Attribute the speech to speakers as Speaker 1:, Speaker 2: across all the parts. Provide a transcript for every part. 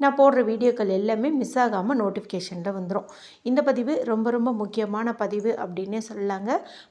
Speaker 1: நான் போடுற வீடியோக்கள் எல்லாமே மிஸ் ஆகாமல் நோட்டிஃபிகேஷனில் வந்துடும் இந்த பதிவு ரொம்ப ரொம்ப முக்கியமான பதிவு அப்படின்னே சொல்லலாங்க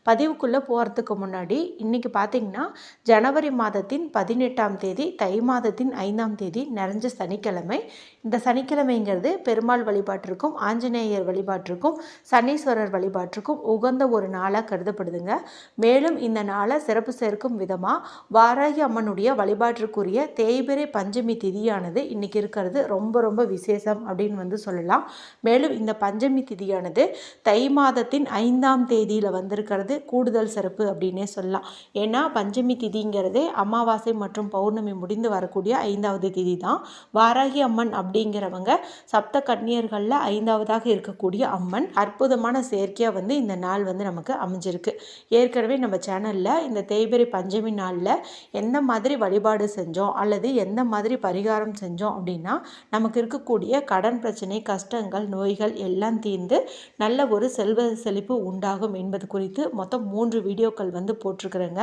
Speaker 1: பதிவுக்குள்ளே போகிறதுக்கு முன்னாடி இன்றைக்கி பார்த்திங்கன்னா ஜனவரி மாதத்தின் பதினெட்டாம் தேதி தை மாதத்தின் ஐந்தாம் தேதி நிறைஞ்ச சனிக்கிழமை. இந்த சனிக்கிழமைங்கிறது பெருமாள் வழிபாட்டிற்கும் ஆஞ்சநேயர் வழிபாட்டிற்கும் சனீஸ்வரர் வழிபாட்டிற்கும் உகந்த ஒரு நாளாக கருதப்படுதுங்க. மேலும் இந்த நாளை சிறப்பு சேர்க்கும் விதமாக வாராகி அம்மனுடைய வழிபாட்டிற்குரிய தேய்பிரை பஞ்சமி திதியானது இன்றைக்கி இருக்கிறது ரொம்ப ரொம்ப ரொம்ப விசேஷம் அப்படின்னு வந்து சொல்லலாம். மேலும் இந்த பஞ்சமி திதியானது தை மாதத்தின் ஐந்தாம் தேதியில் வந்திருக்கிறது. கூடுதல் சிறப்பு அப்படின்னே சொல்லலாம். ஏன்னா பஞ்சமி திதிங்கிறதே அமாவாசை மற்றும் பௌர்ணமி முடிந்து வரக்கூடிய ஐந்தாவது திதி தான் வாராகி அம்மன் அப்படிங்கிறவங்க சப்த கன்னியர்களில் ஐந்தாவதாக இருக்கக்கூடிய அம்மன் அற்புதமான செயற்கையாக வந்து இந்த நாள் வந்து நமக்கு அமைஞ்சிருக்கு. ஏற்கனவே நம்ம சேனலில் இந்த தேய்பிரை பஞ்சமி நாளில் எந்த மாதிரி வழிபாடு செஞ்சோம் அல்லது எந்த மாதிரி பரிகாரம் செஞ்சோம் அப்படின்னா நமக்கு இருக்கக்கூடிய கடன் பிரச்சனை கஷ்டங்கள் நோய்கள் எல்லாம் தீர்ந்து நல்ல ஒரு செல்வ செழிப்பு உண்டாகும் என்பது குறித்து மொத்தம் மூன்று வீடியோக்கள் வந்து போட்டிருக்கிறேங்க.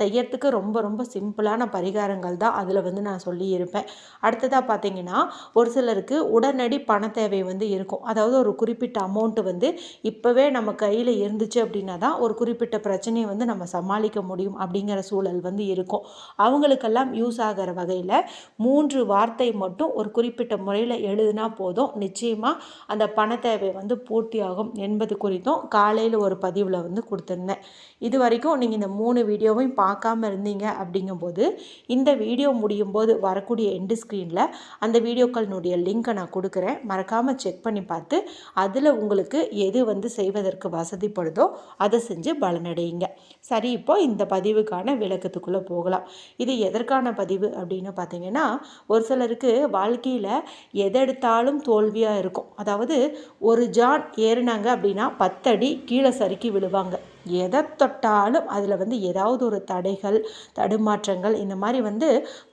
Speaker 1: செய்யறதுக்கு ரொம்ப ரொம்ப சிம்பிளான பரிகாரங்கள் தான் அதில் வந்து நான் சொல்லியிருப்பேன். அடுத்ததாக பார்த்தீங்கன்னா ஒரு சிலருக்கு உடனடி பண தேவை வந்து இருக்கும். அதாவது ஒரு குறிப்பிட்ட அமௌண்ட்டு வந்து இப்போவே நம்ம கையில் இருந்துச்சு அப்படின்னா தான் ஒரு குறிப்பிட்ட பிரச்சனையை வந்து நம்ம சமாளிக்க முடியும் அப்படிங்கிற சூழல் வந்து இருக்கும். அவங்களுக்கெல்லாம் யூஸ் ஆகிற வகையில் மூன்று வார்த்தை மட்டும் ஒரு குறிப்பிட்ட முறையில் எழுதினா போதும். நிச்சயமாக அந்த பண தேவை வந்து பூர்த்தியாகும் என்பது குறித்தும் காலையில் ஒரு பதிவில் வந்து கொடுத்துருந்தேன். இது வரைக்கும் நீங்கள் இந்த மூணு வீடியோவையும் பார்க்காம இருந்தீங்க அப்படிங்கும்போது இந்த வீடியோ முடியும் போது வரக்கூடிய எண்டு ஸ்க்ரீனில் அந்த வீடியோக்களினுடைய லிங்க்கை நான் கொடுக்குறேன். மறக்காமல் செக் பண்ணி பார்த்து அதில் உங்களுக்கு எது வந்து செய்வதற்கு வசதிப்படுதோ அதை செஞ்சு பலனடையுங்க. சரி இப்போ இந்த பதிவுக்கான விளக்கத்துக்குள்ளே போகலாம். இது எதற்கான பதிவு அப்படின்னு பார்த்தீங்கன்னா ஒரு சிலருக்கு வாழ்க்கையில் எதெடுத்தாலும் தோல்வியாக இருக்கும். அதாவது ஒரு ஜான் ஏறினாங்க அப்படின்னா பத்தடி கீழே சறுக்கி விழுவாங்க. எதை தொட்டாலும் அதில் வந்து ஏதாவது ஒரு தடைகள் தடுமாற்றங்கள் இந்த மாதிரி வந்து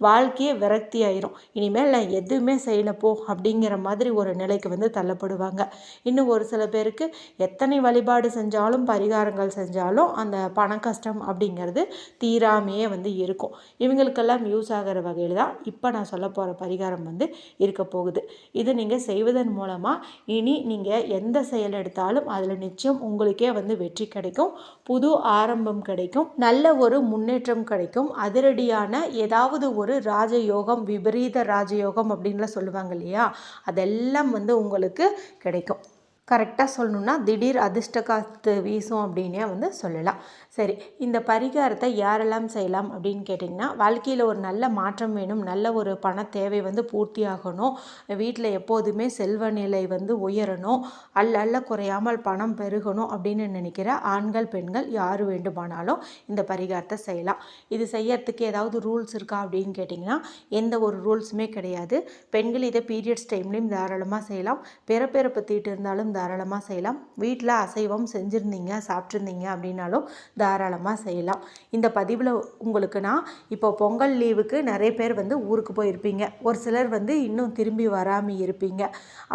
Speaker 1: வாழ்க்கையே விரக்தி ஆயிரும். இனிமேல் நான் எதுவுமே செய்யலப்போ அப்படிங்கிற மாதிரி ஒரு நிலைக்கு வந்து தள்ளப்படுவாங்க. இன்னும் ஒரு சில பேருக்கு எத்தனை வழிபாடு செஞ்சாலும் பரிகாரங்கள் செஞ்சாலும் அந்த பண கஷ்டம் அப்படிங்கிறது தீராமையே வந்து இருக்கும். இவங்களுக்கெல்லாம் யூஸ் ஆகிற வகையில் தான் இப்போ நான் சொல்ல போகிற பரிகாரம் வந்து இருக்கு. போகுது. இது நீங்கள் செய்வதன் மூலமாக இனி நீங்கள் எந்த செயல் எடுத்தாலும் அதில் நிச்சயம் உங்களுக்கே வந்து வெற்றி கிடைக்கும். புது ஆரம்பம் கிடைக்கும். நல்ல ஒரு முன்னேற்றம் கிடைக்கும். அதிரடியான ஏதாவது ஒரு ராஜயோகம் விபரீத ராஜயோகம் அப்படின்லாம் சொல்லுவாங்க இல்லையா? அதெல்லாம் வந்து உங்களுக்கு கிடைக்கும். கரெக்டாக சொல்லணுன்னா திடீர் அதிர்ஷ்ட காத்து வீசும் அப்படின்னே வந்து சொல்லலாம். சரி இந்த பரிகாரத்தை யாரெல்லாம் செய்யலாம் அப்படின்னு கேட்டிங்கன்னா வாழ்க்கையில் ஒரு நல்ல மாற்றம் வேணும் நல்ல ஒரு பண தேவை வந்து பூர்த்தி ஆகணும் வீட்டில் எப்போதுமே செல்வ நிலை வந்து உயரணும் அல்ல அல்ல குறையாமல் பணம் பெருகணும் அப்படின்னு நினைக்கிற ஆண்கள் பெண்கள் யார் வேண்டுமானாலும் இந்த பரிகாரத்தை செய்யலாம். இது செய்யறதுக்கு ஏதாவது ரூல்ஸ் இருக்கா அப்படின்னு கேட்டிங்கன்னா எந்த ஒரு ரூல்ஸுமே கிடையாது. பெண்கள் இதை பீரியட்ஸ் டைம்லேயும் தாராளமாக செய்யலாம். பிறப்பிறப்பு தீட்டு இருந்தாலும் தாராளமாக செய்யலாம். வீட்டில் அசைவம் செஞ்சுருந்தீங்க சாப்பிட்ருந்தீங்க அப்படின்னாலும் தாராளமாக செய்யலாம். இந்த பதிவில் உங்களுக்கு நான் இப்போ பொங்கல் லீவுக்கு நிறைய பேர் வந்து ஊருக்கு போயிருப்பீங்க. ஒரு சிலர் வந்து இன்னும் திரும்பி வராமல் இருப்பீங்க.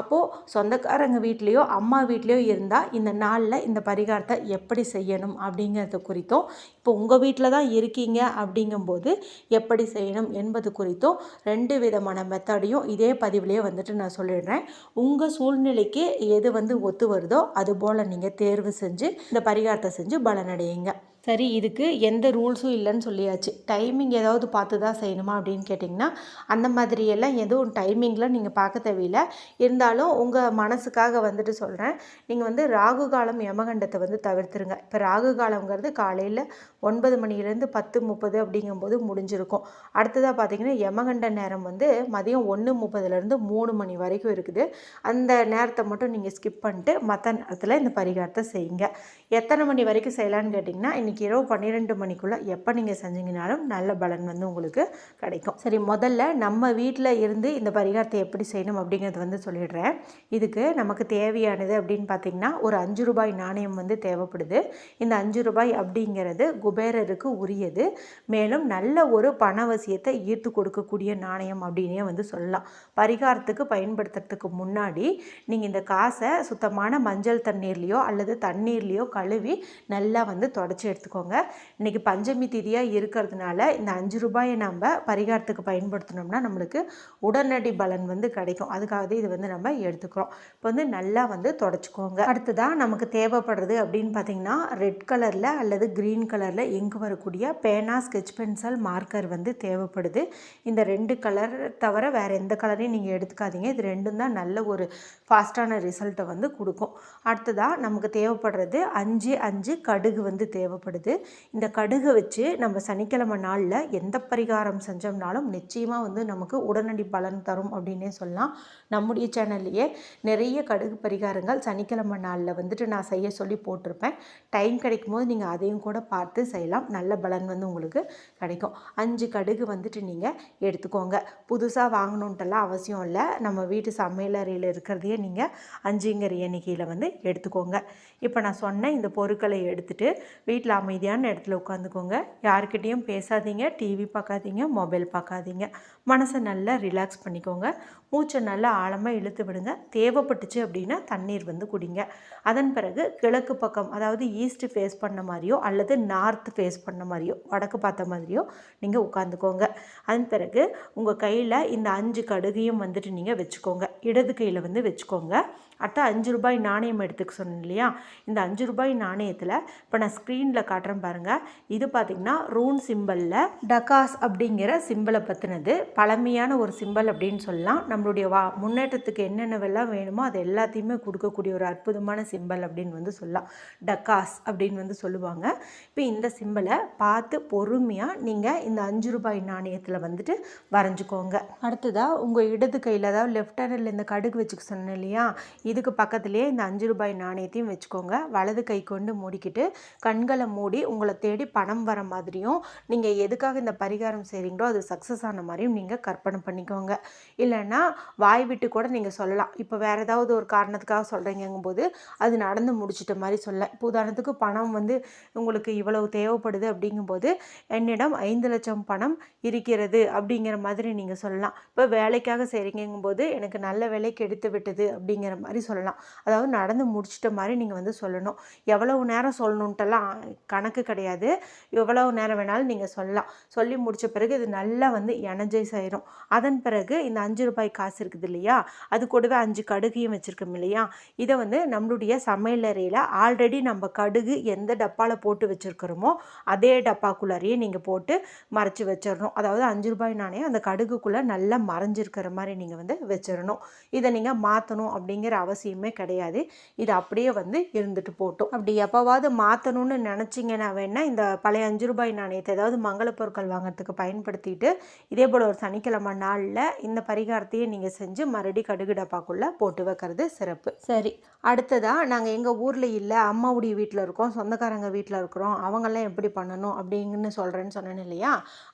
Speaker 1: அப்போது சொந்தக்காரங்க வீட்லேயோ அம்மா வீட்லேயோ இருந்தால் இந்த நாளில் இந்த பரிகாரத்தை எப்படி செய்யணும் அப்படிங்கிறது குறித்தும் இப்போ உங்கள் வீட்டில் தான் இருக்கீங்க அப்படிங்கும்போது எப்படி செய்யணும் என்பது குறித்தும் ரெண்டு விதமான மெத்தடையும் இதே பதிவிலே வந்துட்டு நான் சொல்லிடுறேன். உங்கள் சூழ்நிலைக்கு எது வந்து ஒத்து வருதோ அது போல் நீங்கள் தேர்வு செஞ்சு இந்த பரிகாரத்தை செஞ்சு பலனடையுங்க. சரி இதுக்கு எந்த ரூல்ஸும் இல்லைன்னு சொல்லியாச்சு. டைமிங் ஏதாவது பார்த்து தான் செய்யணுமா அப்படின்னு கேட்டிங்கன்னா அந்த மாதிரியெல்லாம் எதுவும் டைமிங்கில் நீங்கள் பார்க்க தேவையில்லை. இருந்தாலும் உங்கள் மனசுக்காக வந்துட்டு சொல்கிறேன் நீங்கள் வந்து ராகு காலம் யமகண்டத்தை வந்து தவிர்த்துருங்க. இப்போ ராகு காலங்கிறது காலையில் ஒன்பது மணிலேருந்து பத்து முப்பது அப்படிங்கும்போது முடிஞ்சிருக்கும். அடுத்ததாக பார்த்தீங்கன்னா யமகண்ட நேரம் வந்து மதியம் ஒன்று முப்பதுலேருந்து மூணு மணி வரைக்கும் இருக்குது. அந்த நேரத்தை மட்டும் நீங்கள் ஸ்கிப் பண்ணிட்டு மற்ற நேரத்தில் இந்த பரிகாரத்தை செய்யுங்க. எத்தனை மணி வரைக்கும் செய்யலான்னு கேட்டிங்கன்னா இன்றைக்கி இரவு பன்னிரெண்டு மணிக்குள்ளே எப்போ நீங்கள் செஞ்சீங்கனாலும் நல்ல பலன் வந்து உங்களுக்கு கிடைக்கும். சரி முதல்ல நம்ம வீட்டில் இருந்து இந்த பரிகாரத்தை எப்படி செய்யணும் அப்படிங்கிறது வந்து சொல்லிடுறேன். இதுக்கு நமக்கு தேவையானது அப்படின்னு பார்த்திங்கன்னா ஒரு அஞ்சு ரூபாய் நாணயம் வந்து தேவைப்படுது. இந்த அஞ்சு ரூபாய் அப்படிங்கிறது குபேரருக்கு உரியது. மேலும் நல்ல ஒரு பணவசியத்தை ஈர்த்து கொடுக்கக்கூடிய நாணயம் அப்படின்னே வந்து சொல்லலாம். பரிகாரத்துக்கு பயன்படுத்துறதுக்கு முன்னாடி நீங்கள் இந்த காசை சுத்தமான மஞ்சள் தண்ணீர்லேயோ அல்லது தண்ணீர்லேயோ கழுவி நல்லா வந்து தொடச்சி எடுத்துக்கோங்க. இன்றைக்கி பஞ்சமி திதியாக இருக்கிறதுனால இந்த அஞ்சு ரூபாயை நம்ம பரிகாரத்துக்கு பயன்படுத்தினோம்னா நம்மளுக்கு உடனடி பலன் வந்து கிடைக்கும். அதுக்காக இது வந்து நம்ம எடுத்துக்கிறோம். இப்போ வந்து நல்லா வந்து தொடச்சிக்கோங்க. அடுத்ததாக நமக்கு தேவைப்படுறது அப்படின்னு பார்த்தீங்கன்னா ரெட் கலரில் அல்லது க்ரீன் கலரில் எங்கு வரக்கூடிய பேனா ஸ்கெச் பென்சில் மார்க்கர் வந்து தேவைப்படுது. இந்த ரெண்டு கலர் தவிர வேறு எந்த கலரையும் நீங்கள் எடுத்துக்காதீங்க. இது ரெண்டும் தான் நல்ல ஒரு ஃபாஸ்ட்டான ரிசல்ட்டை வந்து கொடுக்கும். அடுத்ததாக நமக்கு தேவைப்படுறது அஞ்சு அஞ்சு கடுகு வந்து தேவைப்படுது. இந்த கடுகை வச்சு நம்ம சனிக்கிழமை நாளில் எந்த பரிகாரம் செஞ்சோம்னாலும் நிச்சயமாக வந்து நமக்கு உடனடி பலன் தரும் அப்படின்னே சொல்லலாம். நம்முடைய சேனல்லையே நிறைய கடுகு பரிகாரங்கள் சனிக்கிழமை நாளில் வந்துட்டு நான் செய்ய சொல்லி போட்டிருப்பேன். டைம் கிடைக்கும் போது நீங்கள் அதையும் கூட பார்த்து செய்யலாம். நல்ல பலன் வந்து உங்களுக்கு கிடைக்கும். அஞ்சு கடுகு வந்துட்டு நீங்கள் எடுத்துக்கோங்க. புதுசாக வாங்கணுன்ட்டெல்லாம் அவசியம் இல்லை. நம்ம வீட்டு சமையலறையில் இருக்கிறதையே நீங்கள் அஞ்சுங்கிற எண்ணிக்கையில் வந்து எடுத்துக்கோங்க. இப்போ நான் சொன்ன இந்த பொருட்களை எடுத்துகிட்டு வீட்டில் அமைதியான இடத்துல உட்காந்துக்கோங்க. யாருக்கிட்டேயும் பேசாதீங்க. டிவி பார்க்காதீங்க மொபைல் பார்க்காதீங்க மனசை நல்லா ரிலாக்ஸ் பண்ணிக்கோங்க. மூச்சை நல்லா ஆழமாக இழுத்து விடுங்க. தேவைப்பட்டுச்சு அப்படின்னா தண்ணீர் வந்து குடிங்க. அதன் பிறகு கிழக்கு பக்கம் அதாவது ஈஸ்ட் ஃபேஸ் பண்ண மாதிரியோ அல்லது நார்த் ஃபேஸ் பண்ண மாதிரியோ வடக்கு பார்த்த மாதிரியோ நீங்கள் உட்காந்துக்கோங்க அதன் பிறகு உங்கள் கையில் இந்த அஞ்சு கடுகையும் வந்துட்டு நீங்கள் வச்சுக்கோங்க. இடது கையில் வந்து வச்சுக்கோங்க. அடுத்த அஞ்சு ரூபாய் நாணயம் எடுத்துக்க சொன்னேன் இல்லையா? இந்த அஞ்சு ரூபாய் நாணயத்தில் இப்போ நான் ஸ்க்ரீனில் காட்டுறேன் பாருங்கள் இது பார்த்திங்கன்னா ரூன் சிம்பிளில் டகாஸ் அப்படிங்கிற சிம்பிளை பற்றினது பழமையான ஒரு சிம்பிள் அப்படின்னு சொல்லலாம். நம்மளுடைய வா முன்னேற்றத்துக்கு என்னென்னவெல்லாம் வேணுமோ அது எல்லாத்தையுமே கொடுக்கக்கூடிய ஒரு அற்புதமான சிம்பிள் அப்படின்னு வந்து சொல்லலாம். டக்காஸ் அப்படின்னு வந்து சொல்லுவாங்க. இப்போ இந்த சிம்பிளை பார்த்து பொறுமையாக நீங்கள் இந்த அஞ்சு ரூபாய் நாணயத்தில் வந்துட்டு வரைஞ்சிக்கோங்க. அடுத்ததாக உங்கள் இடது கையில் அதாவது லெஃப்ட் ஹேண்டில் இந்த கடுகு வச்சுக்க சொன்னேன் இல்லையா? இதுக்கு பக்கத்துலேயே இந்த அஞ்சு ரூபாய் நாணயத்தையும் வச்சுக்கோங்க. வலது கை கொண்டு மூடிக்கிட்டு கண்களை மூடி உங்களை தேடி பணம் வர மாதிரியும் நீங்கள் எதுக்காக இந்த பரிகாரம் செய்கிறீங்களோ அது சக்ஸஸ் ஆன மாதிரியும் நீங்கள் கற்பனை பண்ணிக்கோங்க. இல்லைன்னா வாய் விட்டு கூட நீங்கள் சொல்லலாம். இப்போ வேறு ஏதாவது ஒரு காரணத்துக்காக சொல்கிறீங்கும்போது அது நடந்து முடிச்சிட்ட மாதிரி சொல்ல இப்போ உதாரணத்துக்கு பணம் வந்து உங்களுக்கு இவ்வளவு தேவைப்படுது அப்படிங்கும்போது என்னிடம் ஐந்து லட்சம் பணம் இருக்கிறது அப்படிங்கிற மாதிரி நீங்கள் சொல்லலாம். இப்போ வேலைக்காக செய்கிறீங்கும்போது எனக்கு நல்ல வேலைக்கு எடுத்து விட்டது அப்படிங்கிற மாதிரி சொல்லலாம். அதாவது நடந்து முடிச்சிட்ட மாதிரி நீங்கள் வந்து சொல்லணும். எவ்வளவு நேரம் சொல்லணுன்ட்டெல்லாம் கணக்கு கிடையாது. எவ்வளவு நேரம் வேணாலும் நீங்கள் சொல்லலாம். சொல்லி முடித்த பிறகு இது நல்லா வந்து எனர்ஜைஸ் ஆயிரும். அதன் பிறகு இந்த அஞ்சு ரூபாய் காசு இருக்குது இல்லையா? அது கூடவே அஞ்சு கடுகையும் வச்சுருக்கோம் இல்லையா? இதை வந்து நம்மளுடைய சமையலறையில் ஆல்ரெடி நம்ம கடுகு எந்த டப்பாவில் போட்டு வச்சுருக்கிறோமோ அதே டப்பாக்குள்ளாரையே நீங்கள் போட்டு மறைச்சி வச்சிடணும். அதாவது அஞ்சு ரூபாய் நாணயம் அந்த கடுகுக்குள்ளே நல்லா மறைஞ்சிருக்கிற மாதிரி நீங்கள் வந்து வச்சிடணும். இதை நீங்கள் மாற்றணும் அப்படிங்கிற அவசியமே கிடையாது. இது அப்படியே வந்து இருந்துட்டு போட்டோம். அப்படி எப்போவாவது மாற்றணும்னு நினச்சிங்கன்னா வேணால் இந்த பழைய அஞ்சு ரூபாய் நாணயத்தை ஏதாவது மங்கள பொருட்கள் வாங்குறதுக்கு பயன்படுத்திட்டு இதே போல் ஒரு சனிக்கிழமை நாளில் இந்த பரிகாரத்தையே நீங்கள் செஞ்சு மறுபடி கடுகு டப்பாக்குள்ளே போட்டு வைக்கிறது சிறப்பு. சரி. அடுத்ததாக நாங்கள் எங்கள் ஊரில் இல்லை அம்மாவுடைய வீட்டில் இருக்கோம் சொந்தக்காரங்க வீட்டில் இருக்கிறோம். அவங்கெல்லாம் எப்படி பண்ணணும் அப்படின்னு சொல்கிறேன்னு சொன்னேன் இல்லையா?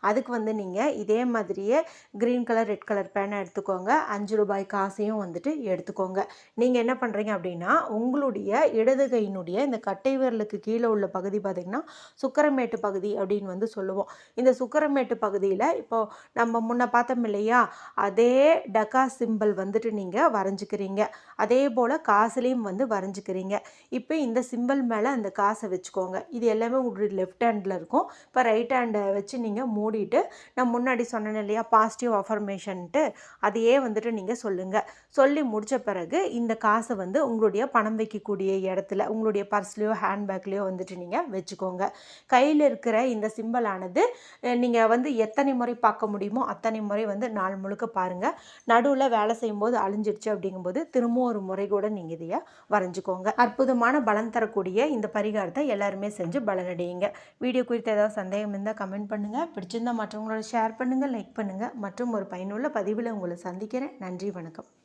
Speaker 1: அதுக்கு வந்து நீங்கள் இதே மாதிரியே க்ரீன் கலர் ரெட் கலர் பேனை எடுத்துக்கோங்க. அஞ்சு ரூபாய் காசையும் வந்துட்டு எடுத்துக்கோங்க. நீங்கள் என்ன பண்ணுறீங்க அப்படின்னா உங்களுடைய இடது கையினுடைய இந்த கட்டை விரலுக்கு கீழே உள்ள பகுதி பார்த்திங்கன்னா சுக்கரமேட்டு பகுதி அப்படின்னு வந்து சொல்லுவோம். இந்த சுக்கரமேட்டு பகுதியில் இப்போது நம்ம முன்ன பார்த்தோம் இல்லையா? அதே டக்கா சிம்பிள் வந்துட்டு நீங்கள் வரைஞ்சிக்கிறீங்க. அதே போல் காசுலேயும் வந்து வரைஞ்சிக்கிறீங்க. இப்போ இந்த சிம்பிள் மேலே அந்த காசை வச்சுக்கோங்க. இது எல்லாமே உங்களுடைய லெஃப்ட் ஹேண்டில் இருக்கும். இப்போ ரைட் ஹேண்டை வச்சு நீங்கள் மூடிட்டு நான் முன்னாடி சொன்னேன் இல்லையா பாசிட்டிவ் அஃபர்மேஷன்ட்டு அதையே வந்துட்டு நீங்கள் சொல்லுங்கள் சொல்லி முடித்த பிறகு இந்த காசை வந்து உங்களுடைய பணம் வைக்கக்கூடிய இடத்துல உங்களுடைய பர்ஸ்லேயோ ஹேண்ட்பேக்லேயோ வந்துட்டு நீங்கள் வச்சுக்கோங்க. கையில் இருக்கிற இந்த சிம்பிளானது நீங்கள் வந்து எத்தனை முறை பார்க்க முடியுமோ அத்தனை முறை வந்து நாள் முழுக்க பாருங்கள் நடுவில் வேலை செய்யும்போது அழிஞ்சிடுச்சு அப்படிங்கும்போது திரும்ப ஒரு முறை கூட நீங்கள் இதையை வரைஞ்சிக்கோங்க. அற்புதமான பலன் தரக்கூடிய இந்த பரிகாரத்தை எல்லாருமே செஞ்சு பலனடையுங்க. வீடியோ குறித்து ஏதாவது சந்தேகம் இருந்தால் கமெண்ட் பண்ணுங்கள் பிடிச்சிருந்தால் மற்றவங்களோட ஷேர் பண்ணுங்கள் லைக் பண்ணுங்கள் மற்றும் ஒரு பயனுள்ள பதிவில் உங்களை சந்திக்கிறேன். நன்றி வணக்கம்.